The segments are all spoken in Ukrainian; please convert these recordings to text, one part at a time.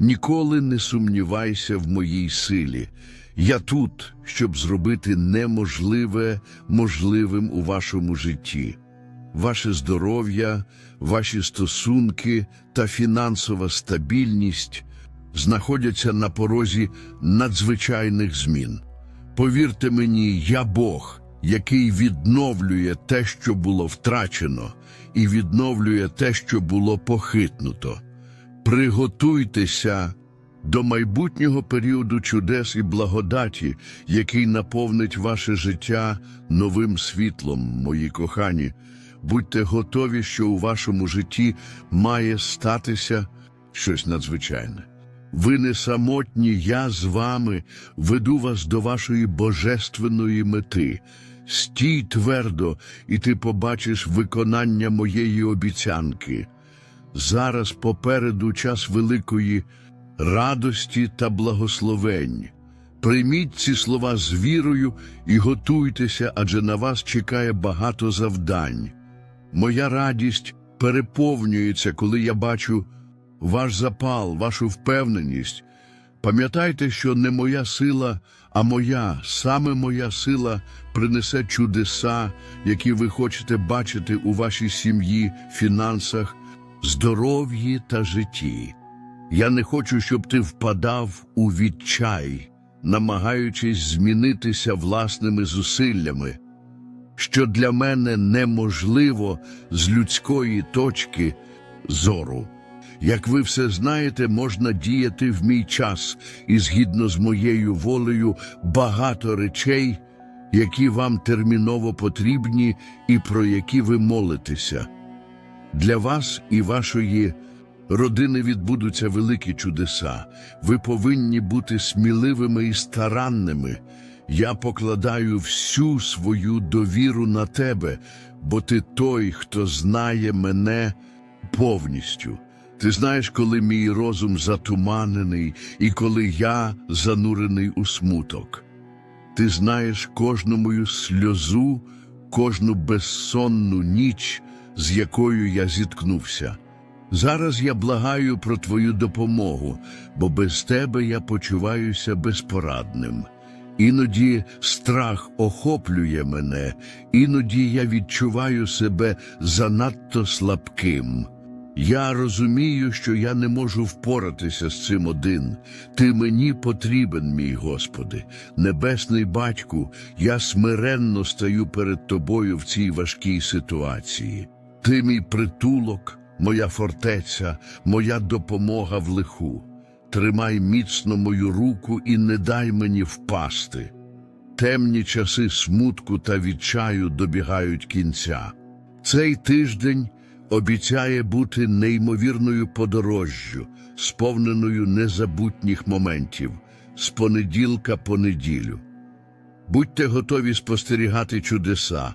Ніколи не сумнівайся в моїй силі. Я тут, щоб зробити неможливе можливим у вашому житті. Ваше здоров'я, ваші стосунки та фінансова стабільність знаходяться на порозі надзвичайних змін. Повірте мені, я Бог, який відновлює те, що було втрачено, і відновлює те, що було похитнуто. Приготуйтеся до майбутнього періоду чудес і благодаті, який наповнить ваше життя новим світлом, мої кохані. Будьте готові, що у вашому житті має статися щось надзвичайне. Ви не самотні, я з вами веду вас до вашої божественної мети. Стій твердо, і ти побачиш виконання моєї обіцянки. Зараз попереду час великої радості та благословень. Прийміть ці слова з вірою і готуйтеся, адже на вас чекає багато завдань. Моя радість переповнюється, коли я бачу ваш запал, вашу впевненість. Пам'ятайте, що не моя сила, а моя, саме моя сила принесе чудеса, які ви хочете бачити у вашій сім'ї, фінансах, здоров'ї та житті. Я не хочу, щоб ти впадав у відчай, намагаючись змінитися власними зусиллями, що для мене неможливо з людської точки зору. Як ви все знаєте, можна діяти в мій час, і згідно з моєю волею багато речей, які вам терміново потрібні і про які ви молитеся. Для вас і вашої родини відбудуться великі чудеса. Ви повинні бути сміливими і старанними. Я покладаю всю свою довіру на тебе, бо ти той, хто знає мене повністю. Ти знаєш, коли мій розум затуманений і коли я занурений у смуток. Ти знаєш кожну мою сльозу, кожну безсонну ніч, з якою я зіткнувся. Зараз я благаю про твою допомогу, бо без тебе я почуваюся безпорадним. Іноді страх охоплює мене, іноді я відчуваю себе занадто слабким. Я розумію, що я не можу впоратися з цим один. Ти мені потрібен, мій Господи, небесний батьку, я смиренно стаю перед тобою в цій важкій ситуації. Ти мій притулок, моя фортеця, моя допомога в лиху. Тримай міцно мою руку і не дай мені впасти. Темні часи смутку та відчаю добігають кінця. Цей тиждень обіцяє бути неймовірною подорожжю, сповненою незабутніх моментів з понеділка по неділю. Будьте готові спостерігати чудеса,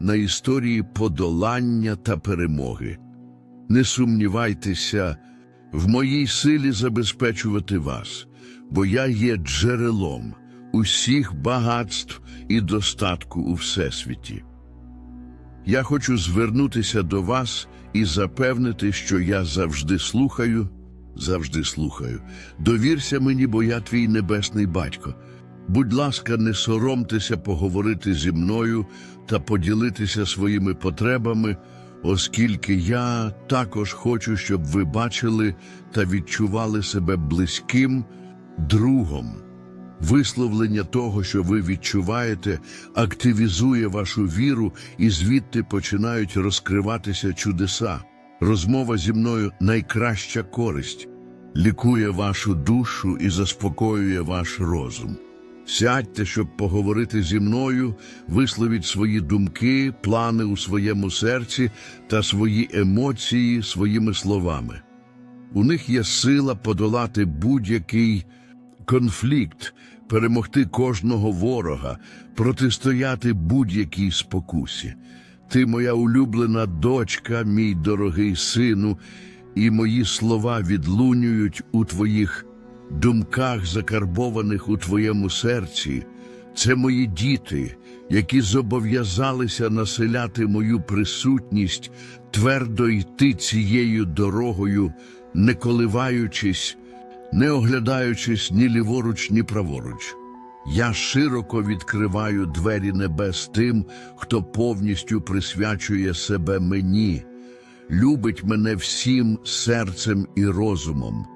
на історії подолання та перемоги. Не сумнівайтеся в моїй силі забезпечувати вас, бо я є джерелом усіх багатств і достатку у всесвіті. Я хочу звернутися до вас і запевнити, що я завжди слухаю, завжди слухаю. Довірся мені, бо я твій небесний батько. Будь ласка, не соромтеся поговорити зі мною та поділитися своїми потребами, оскільки я також хочу, щоб ви бачили та відчували себе близьким другом. Висловлення того, що ви відчуваєте, активізує вашу віру, і звідти починають розкриватися чудеса. Розмова зі мною найкраща користь, лікує вашу душу і заспокоює ваш розум. Сядьте, щоб поговорити зі мною, висловіть свої думки, плани у своєму серці та свої емоції своїми словами. У них є сила подолати будь-який конфлікт, перемогти кожного ворога, протистояти будь-якій спокусі. Ти моя улюблена дочка, мій дорогий сину, і мої слова відлунюють у твоїх думках, закарбованих у твоєму серці. Це мої діти, які зобов'язалися населяти мою присутність, твердо йти цією дорогою, не коливаючись, не оглядаючись ні ліворуч, ні праворуч. Я широко відкриваю двері небес тим, хто повністю присвячує себе мені, любить мене всім серцем і розумом.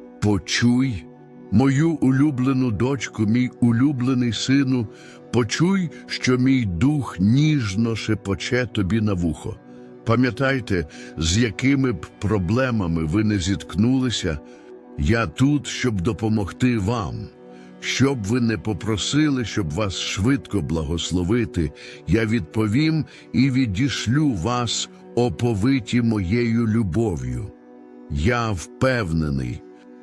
Почуй, мою улюблену дочку, мій улюблений сину, почуй, що мій дух ніжно шепоче тобі на вухо. Пам'ятайте, з якими б проблемами ви не зіткнулися, я тут, щоб допомогти вам. Щоб ви не попросили, щоб вас швидко благословити, я відповім і відішлю вас, оповиті моєю любов'ю. Я впевнений,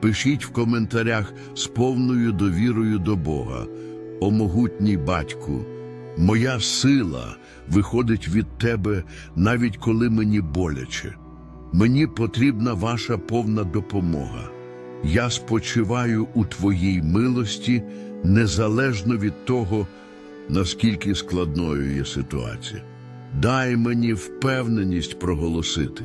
Пишіть в коментарях з повною довірою до Бога. О могутній батьку, моя сила виходить від тебе, навіть коли мені боляче. Мені потрібна ваша повна допомога. Я спочиваю у Твоїй милості незалежно від того, наскільки складною є ситуація. Дай мені впевненість проголосити.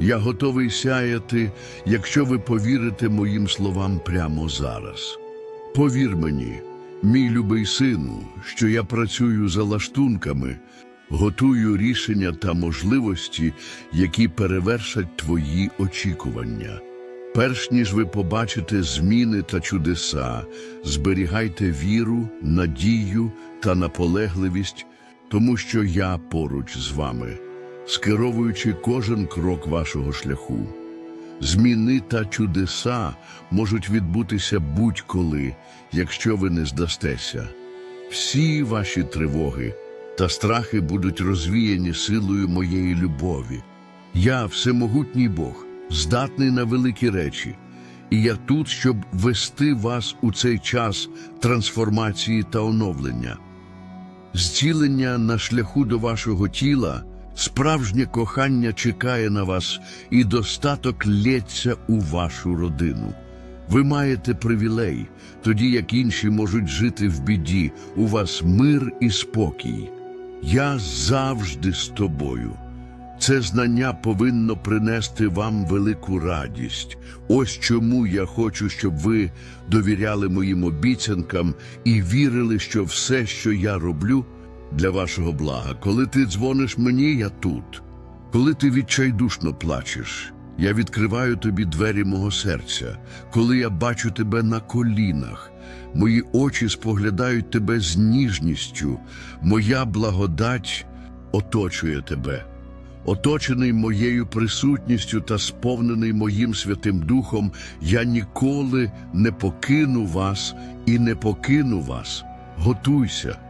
Я готовий сяяти, якщо ви повірите моїм словам прямо зараз. Повір мені, мій любий сину, що я працюю за лаштунками, готую рішення та можливості, які перевершать твої очікування. Перш ніж ви побачите зміни та чудеса, зберігайте віру, надію та наполегливість, тому що я поруч з вами, скеровуючи кожен крок вашого шляху. Зміни та чудеса можуть відбутися будь-коли, якщо ви не здастеся. Всі ваші тривоги та страхи будуть розвіяні силою моєї любові. Я всемогутній Бог, здатний на великі речі, і я тут, щоб вести вас у цей час трансформації та оновлення. Зцілення на шляху до вашого тіла, справжнє кохання чекає на вас, і достаток лється у вашу родину. Ви маєте привілей, тоді як інші можуть жити в біді, у вас мир і спокій. Я завжди з тобою. Це знання повинно принести вам велику радість. Ось чому я хочу, щоб ви довіряли моїм обіцянкам і вірили, що все, що я роблю, для вашого блага. Коли ти дзвониш мені, я тут. Коли ти відчайдушно плачеш, я відкриваю тобі двері мого серця. Коли я бачу тебе на колінах, мої очі споглядають тебе з ніжністю, моя благодать оточує тебе. Оточений моєю присутністю та сповнений моїм Святим Духом, я ніколи не покину вас і не покину вас. Готуйся.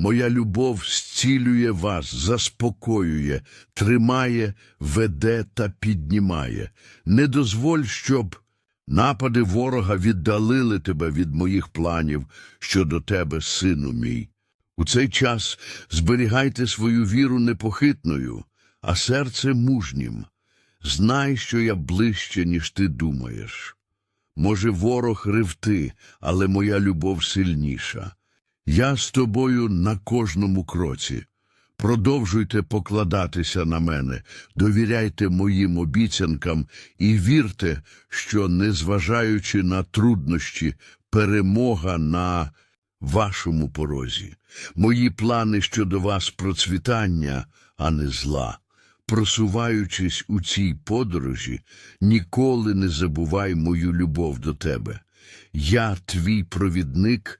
Моя любов зцілює вас, заспокоює, тримає, веде та піднімає. Не дозволь, щоб напади ворога віддалили тебе від моїх планів щодо тебе, сину мій. У цей час зберігайте свою віру непохитною, а серце мужнім. Знай, що я ближче, ніж ти думаєш. Може, ворог ревти, але моя любов сильніша. Я з тобою на кожному кроці. Продовжуйте покладатися на мене, довіряйте моїм обіцянкам і вірте, що, незважаючи на труднощі, перемога на вашому порозі. Мої плани щодо вас процвітання, а не зла. Просуваючись у цій подорожі, ніколи не забувай мою любов до тебе. Я твій провідник,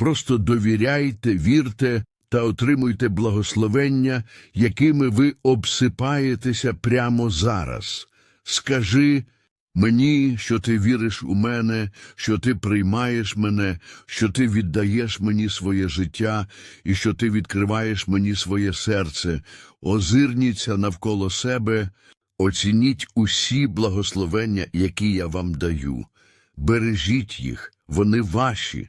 Просто довіряйте, вірте та отримуйте благословення, якими ви обсипаєтеся прямо зараз. Скажи мені, що ти віриш у мене, що ти приймаєш мене, що ти віддаєш мені своє життя і що ти відкриваєш мені своє серце. Озирніться навколо себе, оцініть усі благословення, які я вам даю. Бережіть їх, вони ваші.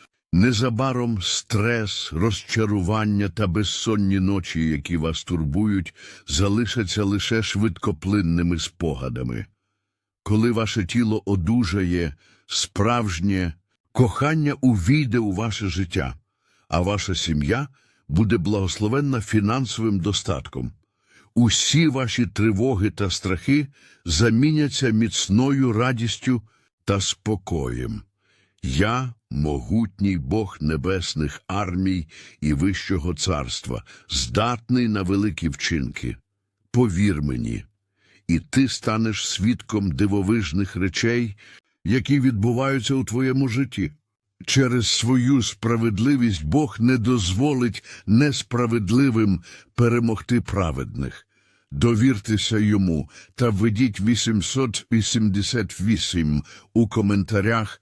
Незабаром стрес, розчарування та безсонні ночі, які вас турбують, залишаться лише швидкоплинними спогадами. Коли ваше тіло одужає, справжнє кохання увійде у ваше життя, а ваша сім'я буде благословенна фінансовим достатком. Усі ваші тривоги та страхи заміняться міцною радістю та спокоєм. Я могутній Бог небесних армій і Вищого царства, здатний на великі вчинки. Повір мені, і ти станеш свідком дивовижних речей, які відбуваються у твоєму житті. Через свою справедливість Бог не дозволить несправедливим перемогти праведних. Довіртеся йому та введіть 888 у коментарях,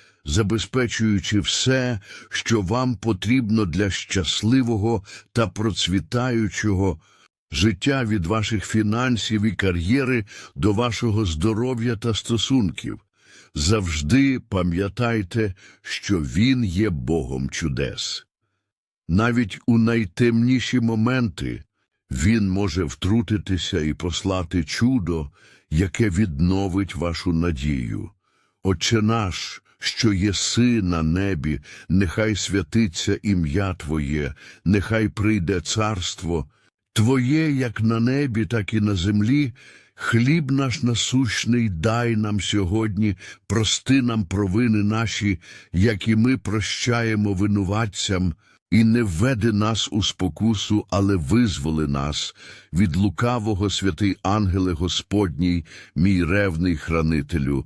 забезпечуючи все, що вам потрібно для щасливого та процвітаючого життя від ваших фінансів і кар'єри до вашого здоров'я та стосунків. Завжди пам'ятайте, що Він є Богом чудес. Навіть у найтемніші моменти Він може втрутитися і послати чудо, яке відновить вашу надію. Отче наш, що єси на небі, нехай святиться ім'я Твоє, нехай прийде царство Твоє, як на небі, так і на землі. Хліб наш насущний дай нам сьогодні, прости нам провини наші, як і ми прощаємо винуватцям, і не введи нас у спокусу, але визволи нас від лукавого святий ангеле Господній, мій ревний хранителю.